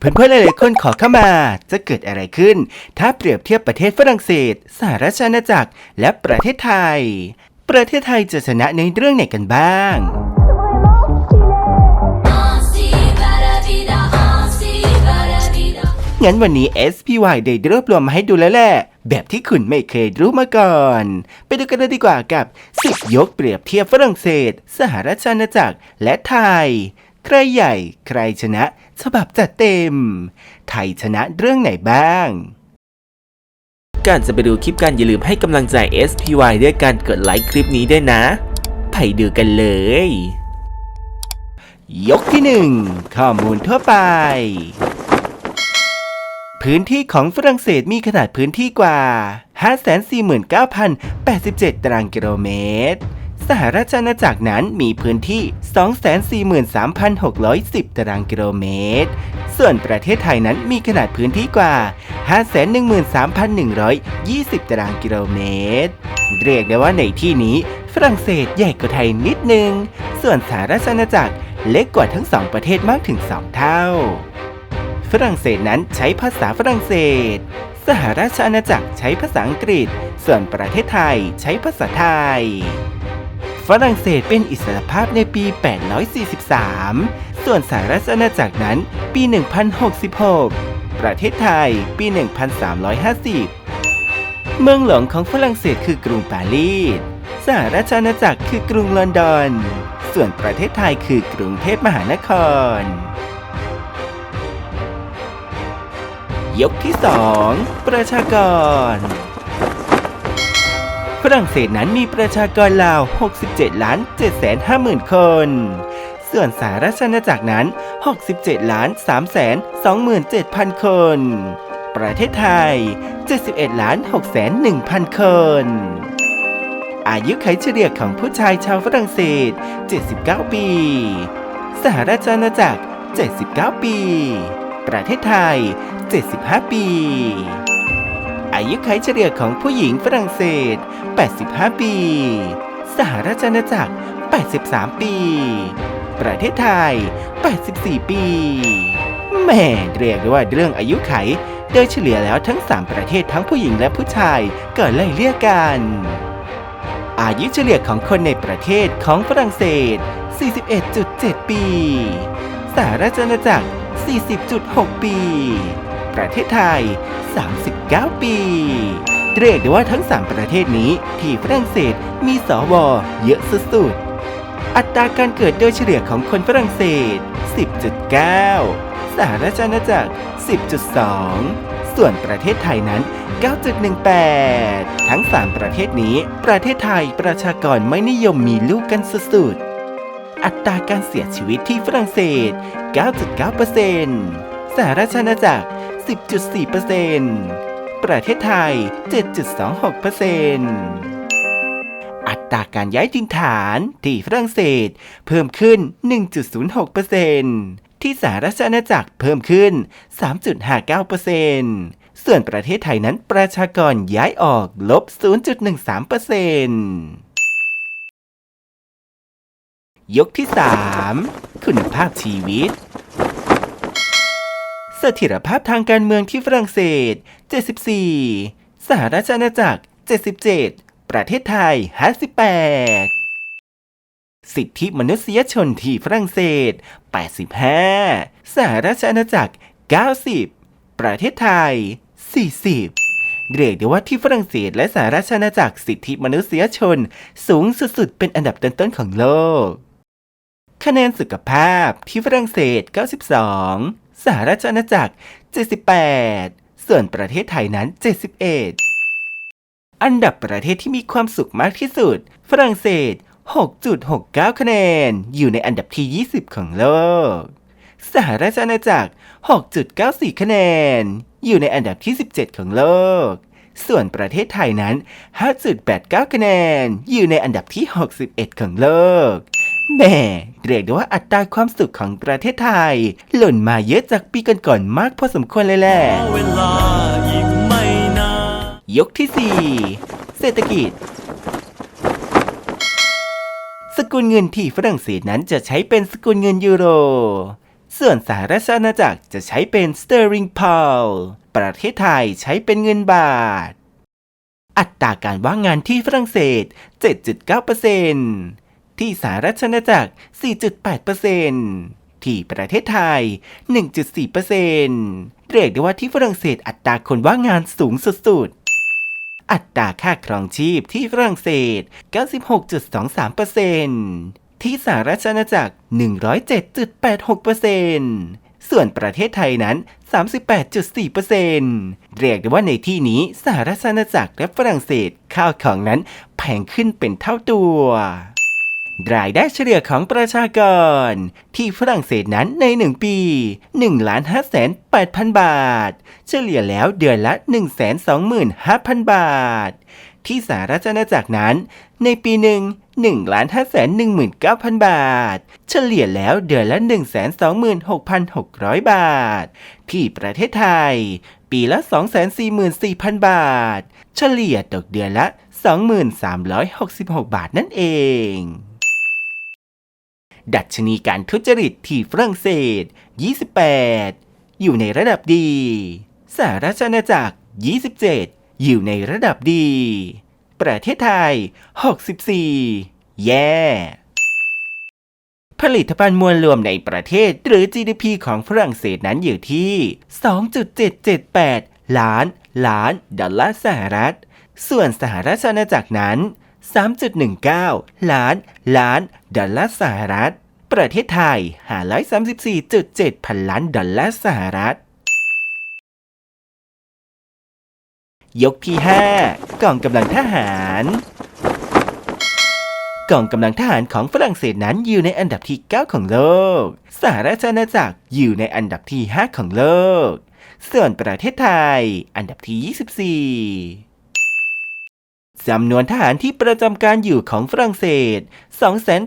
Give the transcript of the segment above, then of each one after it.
เพื่อนๆหลายๆคนขอเข้ามา จะเกิดอะไรขึ้น ถ้าเปรียบเทียบประเทศฝรั่งเศส สหราชอาณาจักร และประเทศไทย ประเทศไทยจะชนะในเรื่องไหนกันบ้าง งั้นวันนี้ SPY ได้รวบรวมมาให้ดูแล้วแหละ แบบที่คุณไม่เคยรู้มาก่อน ไปดูกันเลยดีกว่ากับ10ยกเปรียบเทียบฝรั่งเศส สหราชอาณาจักร และไทย ใครใหญ่ใครชนะ ฉบับจัดเต็ม ไทยชนะเรื่องไหนบ้างก่อนจะไปดูคลิปกันอย่าลืมให้กำลังใจ SPY ด้วยการกดไลค์คลิปนี้ด้วยนะ ไปดูกันเลย ยกที่หนึ่งข้อมูลทั่วไป พื้นที่ของฝรั่งเศสมีขนาดพื้นที่กว่า 549,087 ตารางกิโลเมตร สหราชอาณาจักรนั้นมีพื้นที่ 243,610 ตารางกิโลเมตร ส่วนประเทศไทยนั้นมีขนาดพื้นที่กว่า 513,120 ตารางกิโลเมตร เรียกได้ว่าในที่นี้ฝรั่งเศสใหญ่กว่าไทยนิดนึง ส่วนสหราชอาณาจักรเล็กกว่าทั้งสองประเทศมากถึง 2 เท่า ฝรั่งเศสนั้นใช้ภาษาฝรั่งเศส สหราชอาณาจักรใช้ภาษาอังกฤษ ส่วนประเทศไทยใช้ภาษาไทย ฝรั่งเศสเป็นอิสรภาพในปี 843 ส่วนสหราชอาณาจักรนั้นปี 1066 ประเทศไทยปี 1350 เมืองหลวงของฝรั่งเศสคือกรุงปารีส สหราชอาณาจักรคือกรุงลอนดอน ส่วนประเทศไทยคือกรุงเทพมหานคร ยกที่ 2 ประชากร ฝรั่งเศสนั้นมีประชากรราว 67 ล้าน7แสน5หมื่นคน ส่วนสหราชอาณาจักรนั้น 67 ล้าน3แสน2หมื่น7พันคน ประเทศไทย 71 ล้าน6แสน1พันคน อายุไขเฉลี่ยของผู้ชายชาวฝรั่งเศส 79 ปี สหราชอาณาจักร 79 ปี ประเทศไทย 75 ปีอายุไขเฉลี่ยของผู้หญิงฝรั่งเศส 85 ปี สหราชอาณาจักร 83 ปี ประเทศไทย 84 ปีแม่เรียกได้ว่าเรื่องอายุไข โดยเฉลี่ยแล้วทั้ง 3 ประเทศทั้งผู้หญิงและผู้ชายก็ไล่เลี่ยกัน อายุเฉลี่ยของคนในประเทศของฝรั่งเศส 41.7 ปี สหราชอาณาจักร 40.6 ปี ประเทศไทย 39 ปี เรียกได้ว่าทั้ง 3 ประเทศนี้ที่ฝรั่งเศสมีสวเยอะสุดๆ อัตราการเกิดโดยเฉลี่ยของคนฝรั่งเศส 10.9 สหราชอาณาจักร 10.2 ส่วนประเทศไทยนั้น 9.18 ทั้ง 3 ประเทศนี้ ประเทศไทยประชากรไม่นิยมมีลูกกันสุดๆ อัตราการเสียชีวิตที่ฝรั่งเศส 9.9%สหราชอาณาจักร 10.4% ประเทศไทย 7.26%อัตราการย้ายถิ่นฐานที่ฝรั่งเศสเพิ่มขึ้น 1.06%ที่สหราชอาณาจักรเพิ่มขึ้น 3.59%ส่วนประเทศไทยนั้นประชากรย้ายออกลบ 0.13%ยกที่ 3 คุณภาพชีวิต เสถียรภาพทางการเมืองที่ฝรั่งเศส 74 สหราชอาณาจักร 77 ประเทศไทย 58 สิทธิมนุษยชนที่ฝรั่งเศส 85 สหราชอาณาจักร 90 ประเทศไทย 40 เรียกได้ว่าที่ฝรั่งเศสและสหราชอาณาจักรสิทธิมนุษยชนสูงสุดๆ เป็นอันดับต้นๆของโลก คะแนนสุขภาพที่ฝรั่งเศส 92 สหราชอาณาจักร 78 ส่วนประเทศไทยนั้น 71 อันดับประเทศที่มีความสุขมากที่สุด ฝรั่งเศส 6.69 คะแนน อยู่ในอันดับที่ 20 ของโลก สหราชอาณาจักร 6.94 คะแนน อยู่ในอันดับที่ 17 ของโลก ส่วนประเทศไทยนั้น 5.89 คะแนน อยู่ในอันดับที่ 61 ของโลก แหม่เรียกได้ว่าอัตราความสุขของประเทศไทย หล่นมาเยอะจากปีก่อนๆมากพอสมควรเลยแหละเวลาอีกไม่นานยกที่ 4 เศรษฐกิจ สกุลเงินที่ฝรั่งเศสนั้นจะใช้เป็นสกุลเงินยูโร ส่วนสหรัฐอาณาจักรจะใช้เป็นสเตอร์ลิงพาวประเทศไทยใช้เป็นเงินบาท อัตราการว่างงานที่ฝรั่งเศส 7.9% ที่สหรัฐอาณาจักร 4.8%ที่ประเทศไทย 1.4%เรียกได้ว่าที่ฝรั่งเศสอัตราคนว่างงานสูงสุดๆ อัตราค่าครองชีพที่ฝรั่งเศส 96.23%ที่สหรัฐอาณาจักร 107.86%ส่วนประเทศไทยนั้น 38.4%เรียกได้ว่าในที่นี้สหรัฐอาณาจักรและฝรั่งเศสข้าวของนั้นแพงขึ้นเป็นเท่าตัว รายได้เฉลี่ยของประชากร ที่ฝรั่งเศสนั้นใน 1 ปี 1 ล้าน5แสน8,000 บาท เฉลี่ยแล้วเดือนละ 125,000 บาท ที่สหรัฐอาณาจักรนั้น ในปีหนึ่ง1ล้าน5แสน19,000 บาท เฉลี่ยแล้วเดือนละ 126,600 บาท ที่ประเทศไทย ปีละ 244,000 บาท เฉลี่ยตกเดือนละ 2366 บาทนั่นเอง ดัชนีการทุจริตที่ฝรั่งเศส 28 อยู่ในระดับดี สหรัฐอาณาจักร 27 อยู่ในระดับดี ประเทศไทย 64 แย่ผลิตภัณฑ์มวลรวมในประเทศหรือ GDP ของฝรั่งเศสนั้นอยู่ที่ 2.778 ล้าน ล้าน ดอลลาร์สหรัฐ ส่วนสหรัฐอาณาจักรนั้น 3.19 ล้าน ล้าน ดอลลาร์สหรัฐ ประเทศไทย 534.7 พันล้านดอลลาร์สหรัฐ ยกที่ 5 กองกำลังทหารกองกำลังทหารของฝรั่งเศสนั้นอยู่ในอันดับที่ 9 ของโลก สหราชอาณาจักรอยู่ในอันดับที่ 5 ของโลก ส่วนประเทศไทย อันดับที่ 24 จำนวนทหารที่ประจำการอยู่ของฝรั่งเศส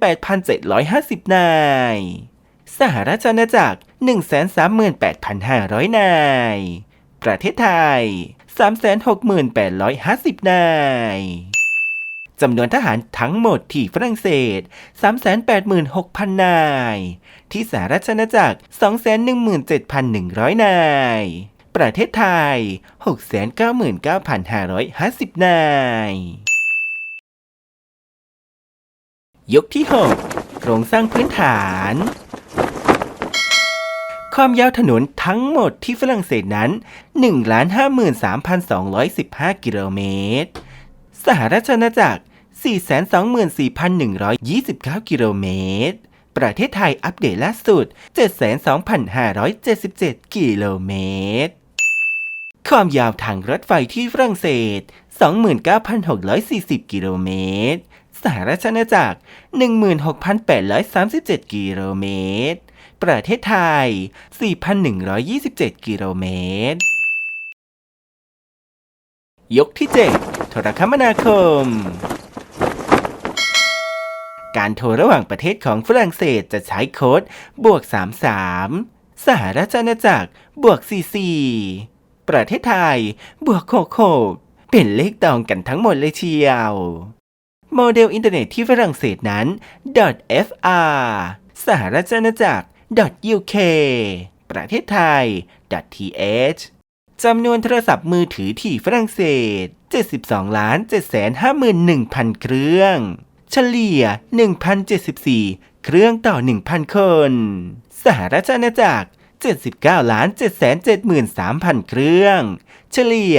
28,750 นาย สหราชอาณาจักร 138,500 นาย ประเทศไทย 368,850 นาย จำนวนทหารทั้งหมดที่ฝรั่งเศส 386,000 นาย ที่สหรัฐอาณาจักร 217,100 นาย ประเทศไทย 699,550 นาย ยกที่ 6 โครงสร้างพื้นฐาน ความยาวถนนทั้งหมดที่ฝรั่งเศสนั้น 1,53,215 กิโลเมตร สหรัฐอาณาจักร 424,129 กิโลเมตรประเทศไทยอัปเดตล่าสุด 72,577 กิโลเมตร ความยาวทางรถไฟที่ฝรั่งเศส 29,640 กิโลเมตร สหรัฐอาณาจักร 16,837 กิโลเมตร ประเทศไทย 4,127 กิโลเมตร ยกที่ 7 โทรคมนาคมการโทรระหว่างประเทศของฝรั่งเศสจะใช้โค้ดบวก 33 สหรัฐอาณาจักรบวก 44 ประเทศไทย บวก66เป็นเลขตองกันทั้งหมดเลยเชียว โมเดลอินเทอร์เน็ตที่ฝรั่งเศสนั้น .fr สหรัฐอาณาจักร .uk ประเทศไทย .th จำนวนโทรศัพท์มือถือที่ฝรั่งเศส 72ล้าน751,000 เครื่อง เฉลี่ย 1,074 เครื่องต่อ 1,000 คน สหรัฐอาณาจักร 79ล้าน773,000 เครื่อง เฉลี่ย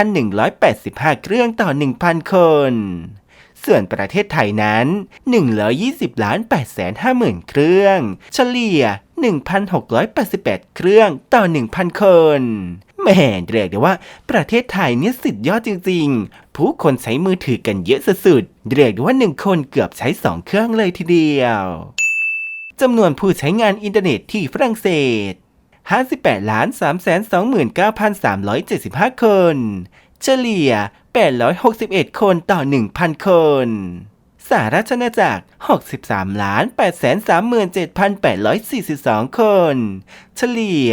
1,185 เครื่องต่อ 1,000 คน ส่วนประเทศไทยนั้น 120ล้าน850,000 เครื่อง เฉลี่ย 1,688 เครื่องต่อ 1,000 คนแม่เรียกได้ว่าประเทศไทยเนี่ยสุดยอดจริงๆ ผู้คนใช้มือถือกันเยอะสุดๆ เรียกได้ว่า1คนเกือบใช้2เครื่องเลยทีเดียว จำนวนผู้ใช้งานอินเทอร์เน็ตที่ฝรั่งเศส 58ล้าน329,375 คน เฉลี่ย 861 คนต่อ 1,000 คน สหรัฐอาณาจักร 63ล้าน837,842 คน เฉลี่ย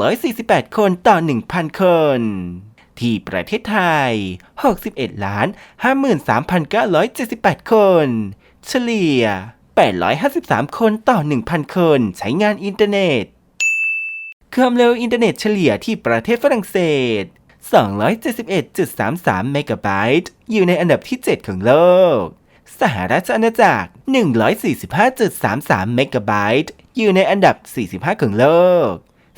948 คนต่อ 1,000 คน ที่ประเทศไทย 61ล้าน53,978 คน เฉลี่ย 853 คนต่อ 1,000 คน ใช้งานอินเทอร์เน็ตความเร็วอินเทอร์เน็ตเฉลี่ยที่ประเทศฝรั่งเศส 271.33 เมกะไบต์ อยู่ในอันดับที่ 7 ของโลก สหรัฐอาณาจักร 145.33 เมกะไบต์ อยู่ในอันดับ 45 ของโลก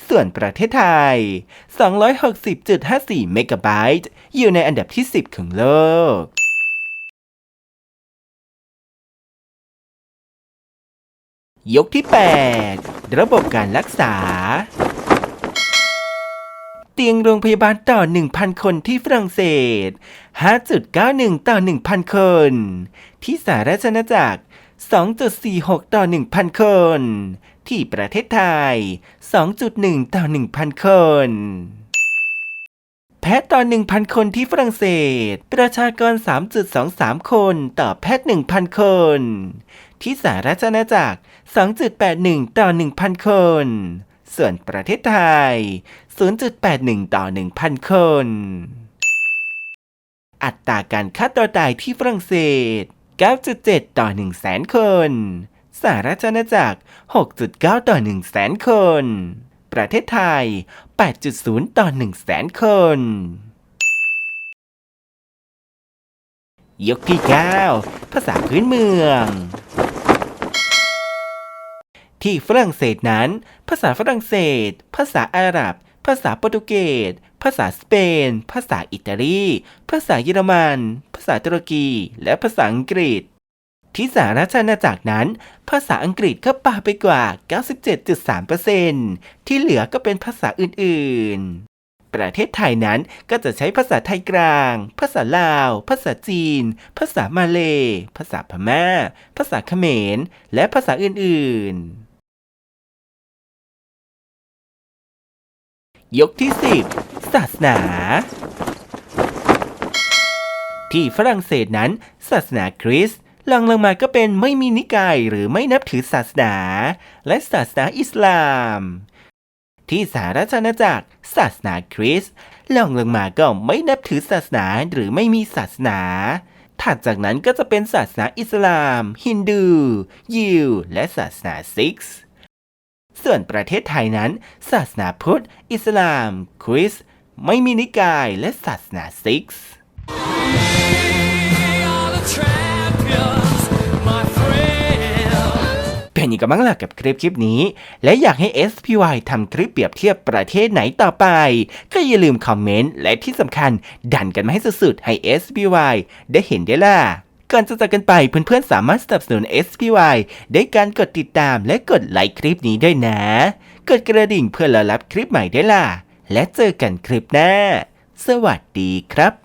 ส่วนประเทศไทย 260.54 เมกะไบต์ อยู่ในอันดับที่ 10 ของโลก ยกที่ 8 ระบบการรักษา เตียงโรงพยาบาลต่อ 1,000 คนที่ฝรั่งเศส 5.91 ต่อ 1,000 คน ที่สหราชอาณาจักร 2.46 ต่อ 1,000 คน ที่ประเทศไทย 2.1 ต่อ 1,000 คน แพทย์ต่อ 1,000 คนที่ฝรั่งเศส ประชากร 3.23 คนต่อแพทย์ 1,000 คน ที่สหราชอาณาจักร 2.81 ต่อ 1,000 คน ส่วนประเทศไทย 0.81 ต่อ 1,000 คน อัตราการฆ่าตัวตายที่ฝรั่งเศส 9.7 ต่อ 100,000 คน สหราชอาณาจักร 6.9 ต่อ 100,000 คน ประเทศไทย 8.0 ต่อ 100,000 คน ยกที่ 9 ภาษาพื้นเมือง ที่ฝรั่งเศสนั้น ภาษาฝรั่งเศส ภาษาอาหรับ ภาษาโปรตุเกส ภาษาสเปน ภาษาอิตาลี ภาษาเยอรมัน ภาษาตุรกี และภาษาอังกฤษ ที่สหราชอาณาจักรนั้น ภาษาอังกฤษก็ปาไปกว่า 97.3%ที่เหลือก็เป็นภาษาอื่นๆประเทศไทยนั้นก็จะใช้ภาษาไทยกลาง ภาษาลาว ภาษาจีน ภาษามาเล ภาษาพม่า ภาษาเขมร และภาษาอื่น ๆ ยกที่ 10 ศาสนา ที่ฝรั่งเศสนั้น ศาสนาคริสต์ลองลงมาก็เป็นไม่มีนิกายหรือไม่นับถือศาสนา และศาสนาอิสลาม ที่สหราชอาณาจักรศาสนาคริสต์ลองลงมาก็ไม่นับถือศาสนาหรือไม่มีศาสนาถัดจากนั้นก็จะเป็นศาสนาอิสลาม ฮินดู ยิว และศาสนาซิกส์ ส่วนประเทศไทยนั้น ศาสนาพุทธ อิสลาม คริสต์ไม่มีนิกายและศาสนาซิกส์เป็นยังไงกันบ้างล่ะกับคลิปคลิปนี้ และอยากให้ SPY ทำคลิปเปรียบเทียบประเทศไหนต่อไป ก็อย่าลืมคอมเมนต์ และที่สำคัญ ดันกันมาให้สุดๆ ให้ SPY ได้เห็นได้ล่ะ ก่อนจะจากกันไปเพื่อนๆสามารถสนับสนุน SPY ด้วยการกดติดตามและกดไลค์คลิปนี้ด้วยนะ กดกระดิ่งเพื่อรอรับคลิปใหม่ได้ล่ะ และเจอกันคลิปหน้า สวัสดีครับ